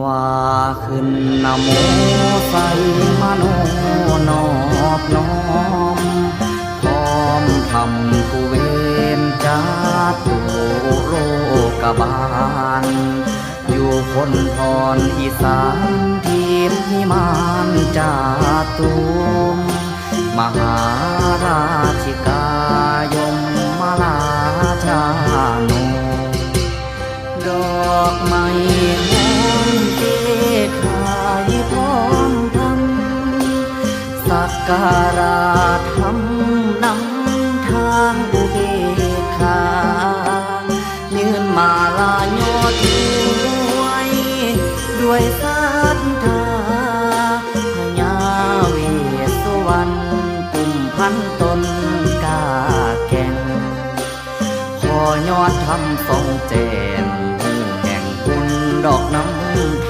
ว่าขึ้นนโมใส่มโนนอบน้อมพร้อมทำกูเวนจาตุโรกบาล อยู่คนพรอีสานทีมพิมานจาตุมมหาราชิกายมมาลาชาโนดอกไม้ สักการะทำนำทางอุเบกขายืนมาลายอดด้วย ด้วยศรัทธาพญาเวสสวรรณปุ่มพันตนกาแก่งขอยอดทำทรงแจมหูแห่งคุณดอกน้ำ